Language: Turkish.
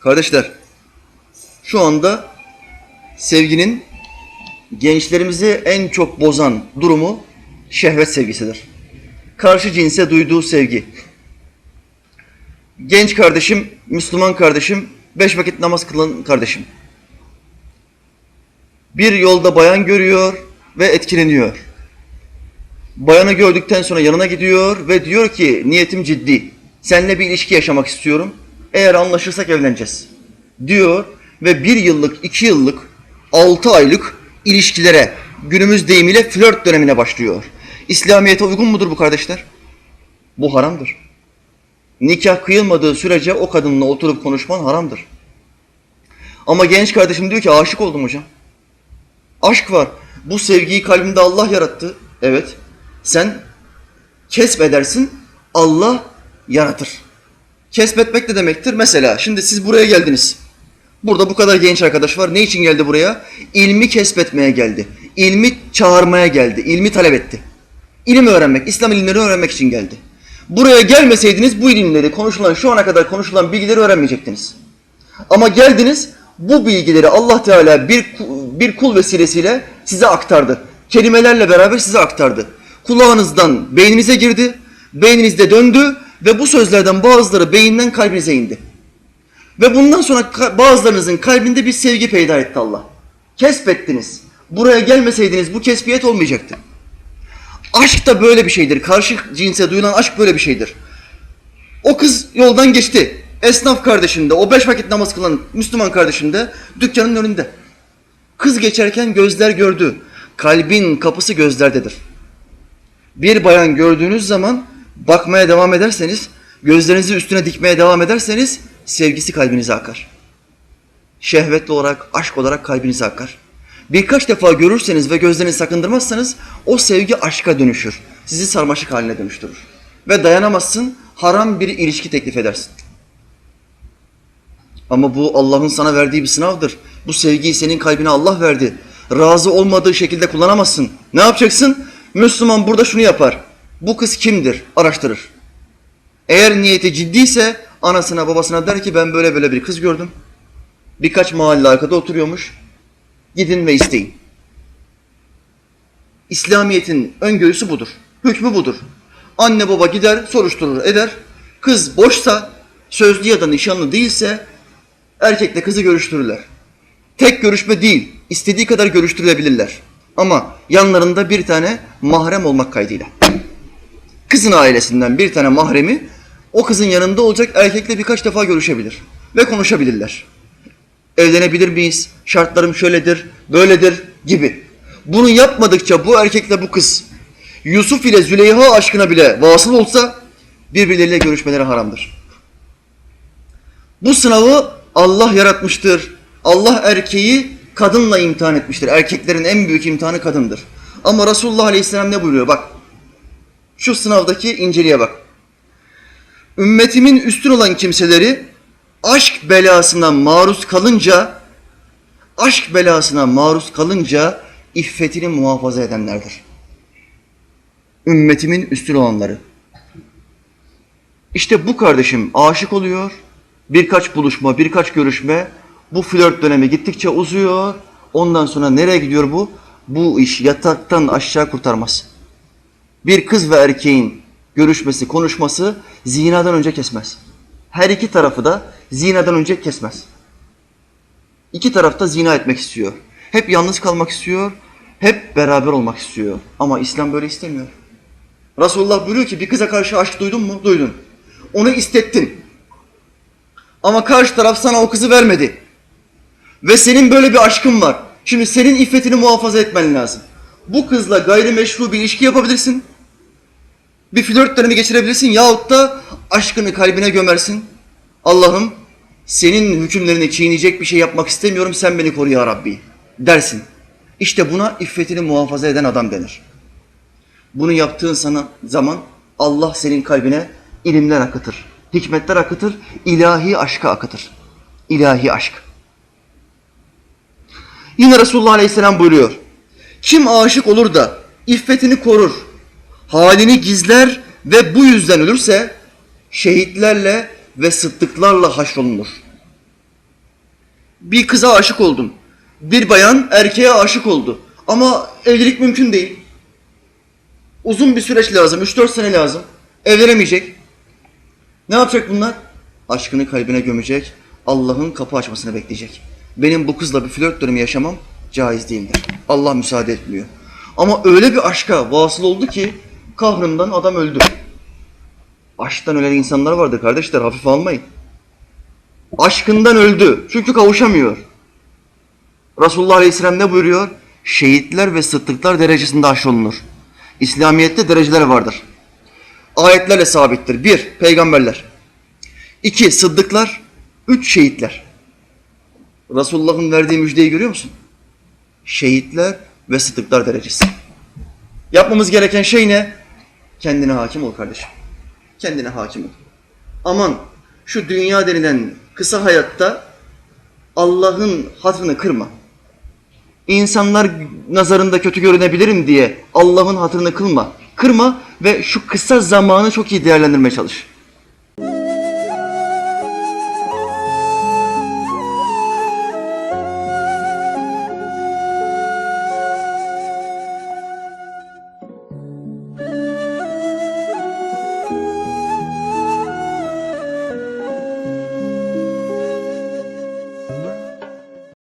Kardeşler, şu anda sevginin gençlerimizi en çok bozan durumu şehvet sevgisidir. Karşı cinse duyduğu sevgi. Genç kardeşim, Müslüman kardeşim, beş vakit namaz kılan kardeşim. Bir yolda bayan görüyor ve etkileniyor. Bayanı gördükten sonra yanına gidiyor ve diyor ki niyetim ciddi. Seninle bir ilişki yaşamak istiyorum. Eğer anlaşırsak evleneceğiz. Diyor ve bir yıllık, iki yıllık, altı aylık ilişkilere günümüz deyimiyle flört dönemine başlıyor. İslamiyet'e uygun mudur bu kardeşler? Bu haramdır. Nikah kıyılmadığı sürece o kadınla oturup konuşman haramdır. Ama genç kardeşim diyor ki aşık oldum hocam. Aşk var. Bu sevgiyi kalbimde Allah yarattı. Evet. Sen kesbedersin, Allah yaratır. Kesbetmek ne demektir? Mesela şimdi siz buraya geldiniz. Burada bu kadar genç arkadaş var. Ne için geldi buraya? İlmi kesbetmeye geldi. İlmi çağırmaya geldi. İlmi talep etti. İlim öğrenmek, İslam ilimleri öğrenmek için geldi. Buraya gelmeseydiniz bu ilimleri, konuşulan, şu ana kadar konuşulan bilgileri öğrenmeyecektiniz. Ama geldiniz, bu bilgileri Allah Teala bir, bir kul vesilesiyle size aktardı. Kelimelerle beraber size aktardı. Kulağınızdan beyninize girdi, beyninizde döndü ve bu sözlerden bazıları beyinden kalbinize indi. Ve bundan sonra bazılarınızın kalbinde bir sevgi peyda etti Allah. Kesbettiniz. Buraya gelmeseydiniz bu kesbiyet olmayacaktı. Aşk da böyle bir şeydir. Karşı cinse duyulan aşk böyle bir şeydir. O kız yoldan geçti. Esnaf kardeşinde, o beş vakit namaz kılan Müslüman kardeşinde dükkanın önünde. Kız geçerken gözler gördü. Kalbin kapısı gözlerdedir. Bir bayan gördüğünüz zaman bakmaya devam ederseniz, gözlerinizi üstüne dikmeye devam ederseniz sevgisi kalbinize akar. Şehvetli olarak, aşk olarak kalbinize akar. Birkaç defa görürseniz ve gözlerinizi sakındırmazsanız o sevgi aşka dönüşür. Sizi sarmaşık haline dönüştürür. Ve dayanamazsın, haram bir ilişki teklif edersin. Ama bu Allah'ın sana verdiği bir sınavdır. Bu sevgiyi senin kalbine Allah verdi. Razı olmadığı şekilde kullanamazsın. Ne yapacaksın? Müslüman burada şunu yapar. Bu kız kimdir? Araştırır. Eğer niyeti ciddiyse anasına babasına der ki ben böyle böyle bir kız gördüm. Birkaç mahalle arkada oturuyormuş. Gidin ve isteyin. İslamiyet'in öngörüsü budur. Hükmü budur. Anne baba gider, soruşturur, eder. Kız boşsa, sözlü ya da nişanlı değilse erkekle kızı görüştürürler. Tek görüşme değil, istediği kadar görüştürülebilirler. Ama yanlarında bir tane mahrem olmak kaydıyla. Kızın ailesinden bir tane mahremi o kızın yanında olacak erkekle birkaç defa görüşebilir ve konuşabilirler. Evlenebilir miyiz? Şartlarım şöyledir, böyledir gibi. Bunu yapmadıkça bu erkekle bu kız Yusuf ile Züleyha aşkına bile vasıl olsa birbirleriyle görüşmeleri haramdır. Bu sınavı Allah yaratmıştır. Allah erkeği kadınla imtihan etmiştir. Erkeklerin en büyük imtihanı kadındır. Ama Resulullah Aleyhisselam ne buyuruyor? Bak. Şu sınavdaki inceliğe bak. Ümmetimin üstün olan kimseleri aşk belasına maruz kalınca aşk belasına maruz kalınca iffetini muhafaza edenlerdir. Ümmetimin üstün olanları. İşte bu kardeşim aşık oluyor. Birkaç buluşma, birkaç görüşme. Bu flört dönemi gittikçe uzuyor. Ondan sonra nereye gidiyor bu? Bu iş yataktan aşağı kurtarmaz. Bir kız ve erkeğin görüşmesi, konuşması zinadan önce kesmez. Her iki tarafı da zinadan önce kesmez. İki taraf da zina etmek istiyor. Hep yalnız kalmak istiyor, hep beraber olmak istiyor. Ama İslam böyle istemiyor. Resulullah buyuruyor ki bir kıza karşı aşk duydun mu? Duydun. Onu istettin. Ama karşı taraf sana o kızı vermedi. Ve senin böyle bir aşkın var. Şimdi senin iffetini muhafaza etmen lazım. Bu kızla gayrimeşru bir ilişki yapabilirsin. Bir flört dönemi geçirebilirsin yahut da aşkını kalbine gömersin. Allah'ım senin hükümlerini çiğneyecek bir şey yapmak istemiyorum sen beni koru ya Rabbi dersin. İşte buna iffetini muhafaza eden adam denir. Bunu yaptığın sana zaman Allah senin kalbine ilimler akıtır, hikmetler akıtır, ilahi aşkı akıtır. İlahi aşk. Yine Resulullah Aleyhisselam buyuruyor. Kim aşık olur da iffetini korur, halini gizler ve bu yüzden ölürse şehitlerle ve sıddıklarla haşrolunur. Bir kıza aşık oldun. Bir bayan erkeğe aşık oldu. Ama evlilik mümkün değil. Uzun bir süreç lazım. 3-4 sene lazım. Evlenemeyecek. Ne yapacak bunlar? Aşkını kalbine gömecek. Allah'ın kapı açmasını bekleyecek. Benim bu kızla bir flört dönemi yaşamam caiz değildir. Allah müsaade etmiyor. Ama öyle bir aşka vasıl oldu ki kahrından adam öldü. Aşktan ölen insanlar vardır kardeşler hafife almayın. Aşkından öldü. Çünkü kavuşamıyor. Resulullah Aleyhisselam ne buyuruyor? Şehitler ve sıddıklar derecesinde aşrolunur. İslamiyet'te dereceler vardır. Ayetlerle sabittir. Bir, peygamberler. İki, sıddıklar. Üç, şehitler. Resulullah'ın verdiği müjdeyi görüyor musun? Şehitler ve sıddıklar derecesi. Yapmamız gereken şey ne? Kendine hakim ol kardeşim. Kendine hakim ol. Aman şu dünya denilen kısa hayatta Allah'ın hatırını kırma. İnsanlar nazarında kötü görünebilirim diye Allah'ın hatırını kılma. Kırma ve şu kısa zamanı çok iyi değerlendirmeye çalış.